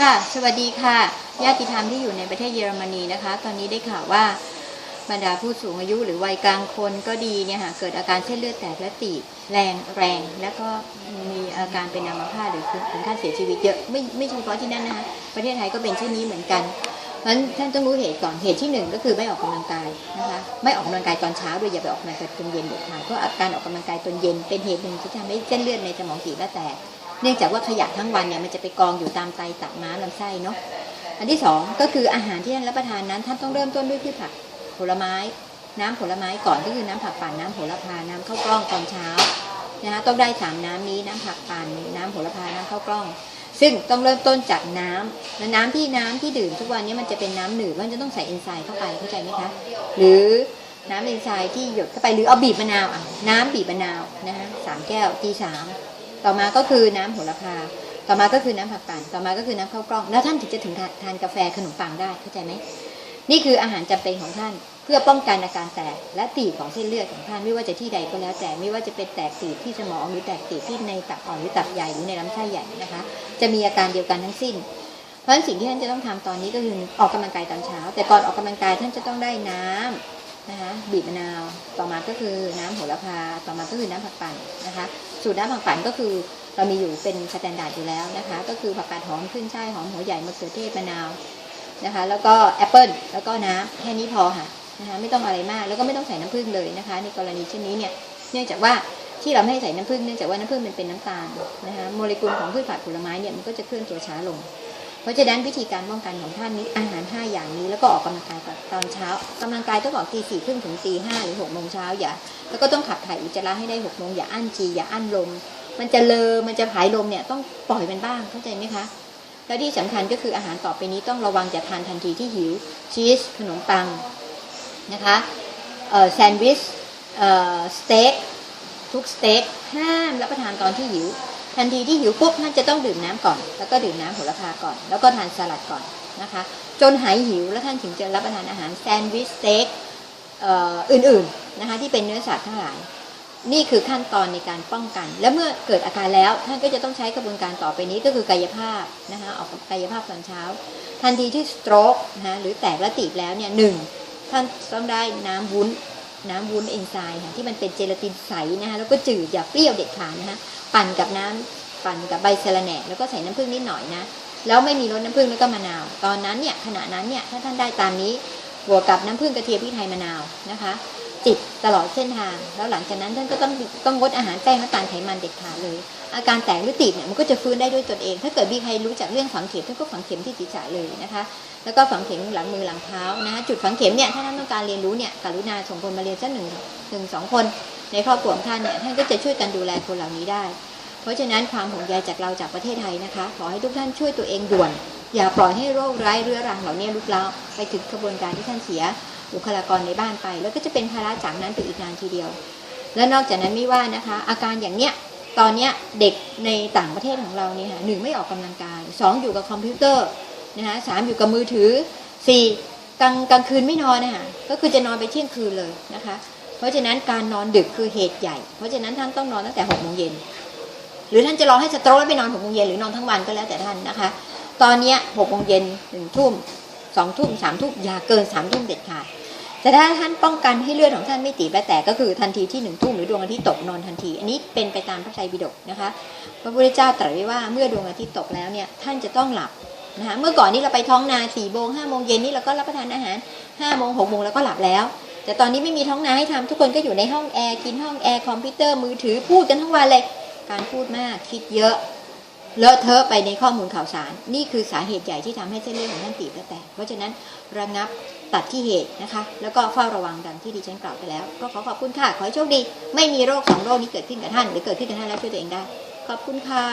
ค่ะ สวัสดีค่ะ ญาติธรรมที่อยู่ในประเทศเยอรมนีนะคะ ตอนนี้ได้ข่าวว่าบรรดาผู้สูงอายุหรือวัยกลางคนก็ดีเนี่ยค่ะเกิดอาการเส้นเลือดแตกและตีบแรงแรง แล้วก็มีอาการเป็นอัมพาตหรือถึงขั้นเสียชีวิตเยอะไม่ไม่เฉพาะที่นั่นนะคะประเทศไทยก็เป็นเช่นนี้เหมือนกันเพราะฉะนั้นท่านต้องรู้เหตุก่อนเหตุที่หนึ่งก็คือไม่ออกกำลังกายนะคะไม่ออกกำลังกายตอนเช้าโดยอย่าไปออกกำลังกายตอนเย็นเด็ดขาดเพราะอาการออกกำลังกายตอนเย็นเป็นเหตุหนึ่งที่ทำให้เส้นเลือดในสมองตีบและแตก เนื่องจากว่าขยะทั้งวันเนี่ยมันจะไปกองอยู่ตามไตตับม้าลำไส้เนาะอันที่สองก็คืออาหารที่ท่านรับประทานนั้นท่านต้องเริ่มต้นด้วยพืชผักผลไม้ น้ำผลไม้ก่อนก็คือน้ำผักปั่นน้ำโหระพาน้ำข้าวกล้องตอนเช้านะคะต้องได้สามน้ำนี้น้ำผักปั่นน้ำโหระพาน้ำข้าวกล้อง ซึ่งต้องเริ่มต้นจากน้ำและน้ำที่น้ำที่ดื่มทุกวันนี้มันจะเป็นน้ำหนืดมันจะต้องใส่เอนไซม์เข้าไปเข้าใจไหมคะหรือน้ำเอนไซม์ที่หยดเข้าไปหรือเอาบีบมะนาวอะน้ำบีบมะนาวนะคะสามแก้วตีสาม ต่อมาก็คือน้ำโหระพา ต่อมาก็คือน้ำผักปั่นต่อมาก็คือน้ำข้าวกล้อง แล้วท่านถึงจะถึงทานทานกาแฟขนมปังได้เข้าใจไหมนี่คืออาหารจำเป็นของท่านเพื่อป้องกันอาการแตกและตีบของเส้นเลือดของท่านไม่ว่าจะที่ใดก็แล้วแต่ไม่ว่าจะเป็นแตกตีบที่สมองหรือแตกตีบที่ในตับอ่อนหรือตับใหญ่หรือในลำไส้ใหญ่นะคะ จะมีอาการเดียวกันทั้งสิ้น เพราะฉะนั้นสิ่งที่ท่านจะต้องทำตอนนี้ก็คือออกกำลังกายตอนเช้า แต่ก่อนออกกำลังกายท่านจะต้องได้น้ำ นะคะบีบมะนาวต่อมาก็คือน้ำโหระพาต่อมาก็คือน้ำผักปั่นนะคะ สูตรน้ำผักปั่นก็คือเรามีอยู่เป็นสแตนดาร์ดอยู่แล้วนะคะ ก็คือผักกาดหอมขึ้นช่ายหอมหัวใหญ่มะเขือเทศมะนาวนะคะ แล้วก็แอปเปิลแล้วก็น้ำแค่นี้พอค่ะนะคะไม่ต้องอะไรมากแล้วก็ไม่ต้องใส่น้ำผึ้งเลยนะคะ ในกรณีเช่นนี้เนี่ยเนื่องจากว่าที่เราไม่ให้ใส่น้ำผึ้งเนื่องจากว่าน้ำผึ้งมันเป็นน้ำตาลนะคะโมเลกุลของพืชผักผลไม้เนี่ยมันก็จะเคลื่อนตัวช้าลง ราะฉะนั้นวิธีการป้องกันของท่านนี้อาหาร 5 อย่างนี้แล้วก็ออกกำลังกายตอนเช้ากำลังกายต้องออกตีสี่ครึ่งถึงตีห้าหรือหกโมงเช้าอย่าแล้วก็ต้องขับถ่ายอุจจาระให้ได้หกโมงอย่าอั้นจีอย่าอั้นลม มันจะเลอมันจะผายลมเนี่ยต้องปล่อยมันบ้างเข้าใจไหมคะแล้วที่สำคัญก็คืออาหารต่อไปนี้ต้องระวังจะทานทันทีที่หิวชีสขนมปังนะคะแซนด์วิชสเต็กทุกสเต็กห้ามรับประทานตอนที่หิว ทันทีที่หิวปุ๊บท่านจะต้องดื่มน้ำก่อน แล้วก็ดื่มน้ำโหระพาก่อน แล้วก็ทานสลัดก่อนนะคะ จนหายหิวแล้วท่านถึงจะรับประทานอาหารแซนด์วิชสเต็กอื่นๆนะคะที่เป็นเนื้อสัตว์ทั้งหลาย นี่คือขั้นตอนในการป้องกัน และเมื่อเกิดอาการแล้วท่านก็จะต้องใช้กระบวนการต่อไปนี้ก็คือกายภาพนะคะออกกายภาพตอนเช้า ทันทีที่สโตรกนะคะหรือแตกและตีบแล้วเนี่ยหนึ่งท่านต้องได้น้ำวุ้น น้ำวุ้นเอนไซม์ค่ะที่มันเป็นเจลาตินใสนะคะแล้วก็จืดอย่าเปรี้ยวเด็ดขาดนะคะปั่นกับน้ำปั่นกับใบเซรแหน่แล้วก็ใส่น้ำผึ้งนิดหน่อยนะแล้วไม่มีรสน้ำผึ้งแล้วก็มะนาว ตอนนั้นเนี่ยขณะนั้นเนี่ยถ้าท่านได้ตามนี้บวกกับน้ำผึ้งกระเทียมพริกไทยมะนาวนะคะ จิบตลอดเส้นทาง แล้วหลังจากนั้นท่านก็ต้องต้องงดอาหารแป้งน้ำตาลไขมันเด็ดขาดเลย อาการแตกหรือตีบเนี่ยมันก็จะฟื้นได้ด้วยตนเอง ถ้าเกิดมีใครรู้จักเรื่องฝังเข็มท่านก็ฝังเข็มที่ศีรษะเลยนะคะ แล้วก็ฝังเข็มหลังมือหลังเท้านะคะจุดฝังเข็มเนี่ยถ้าท่านต้องการเรียนรู้เนี่ยกรุณาส่งคนมาเรียนสักหนึ่งหนึ่งสองคนในครอบครัวของท่านเนี่ยท่านก็จะช่วยกันดูแลคนเหล่านี้ได้ เพราะฉะนั้นความห่วงใยจากเราจากประเทศไทยนะคะ ขอให้ทุกท่านช่วยตัวเองด่วน อย่าปล่อยให้โรคร้ายเรื้อรังเหล่านี้ลุกลามไปถึงกระบวนการที่ท่านเสีย บุคลากรในบ้านไป แล้วก็จะเป็นภาระจากนั้นไปอีกนานทีเดียว และนอกจากนั้นไม่ว่านะคะ อาการอย่างเนี้ยตอนเนี้ยเด็กในต่างประเทศของเราเนี่ยค่ะหนึ่งไม่ออกกำลังกายสองอยู่กับคอมพิวเตอร์นะคะสามอยู่กับมือถือสี่กลางกลางคืนไม่นอนนะคะก็คือจะนอนไปเที่ยงคืนเลยนะคะ เพราะฉะนั้นการนอนดึกคือเหตุใหญ่ เพราะฉะนั้นท่านต้องนอนตั้งแต่หกโมงเย็นหรือท่านจะรอให้สโตรกแล้วไปนอนหกโมงเย็นหรือนอนทั้งวันก็แล้วแต่ท่านนะคะ ตอนเนี้ยหกโมงเย็นหนึ่งทุ่ม สองทุ่มสามทุ่มอย่าเกินสามทุ่มเด็ดขาดแต่ถ้าท่านป้องกันให้เลือดของท่านไม่ตีบและแตกก็คือทันทีที่หนึ่งทุ่มหรือดวงอาทิตย์ตกนอนทันที อันนี้เป็นไปตามพระไตรปิฎกนะคะ พระพุทธเจ้าตรัสไว้ว่าเมื่อดวงอาทิตย์ตกแล้วเนี่ยท่านจะต้องหลับนะคะเมื่อก่อนนี้เราไปท้องนาสี่โมงห้าโมงเย็นนี่เราก็รับประทานอาหารห้าโมงหกโมงแล้วก็หลับแล้ว แต่ตอนนี้ไม่มีท้องนาให้ทำทุกคนก็อยู่ในห้องแอร์กินห้องแอร์คอมพิวเตอร์มือถือพูดกันทั้งวันเลยการพูดมากคิดเยอะ เลอะเทอะไปในข้อมูลข่าวสาร นี่คือสาเหตุใหญ่ที่ทำให้เส้นเลือดของท่านตีบและแตกเพราะฉะนั้นระงับตัดที่เหตุนะคะ แล้วก็เฝ้าระวังดังที่ดิฉันกล่าวไปแล้ว ก็ขอขอบคุณค่ะ ขอให้โชคดี ไม่มีโรคสองโรคนี้เกิดขึ้นกับท่าน หรือเกิดขึ้นกับท่านแล้วช่วยตัวเองได้ ขอบคุณค่ะ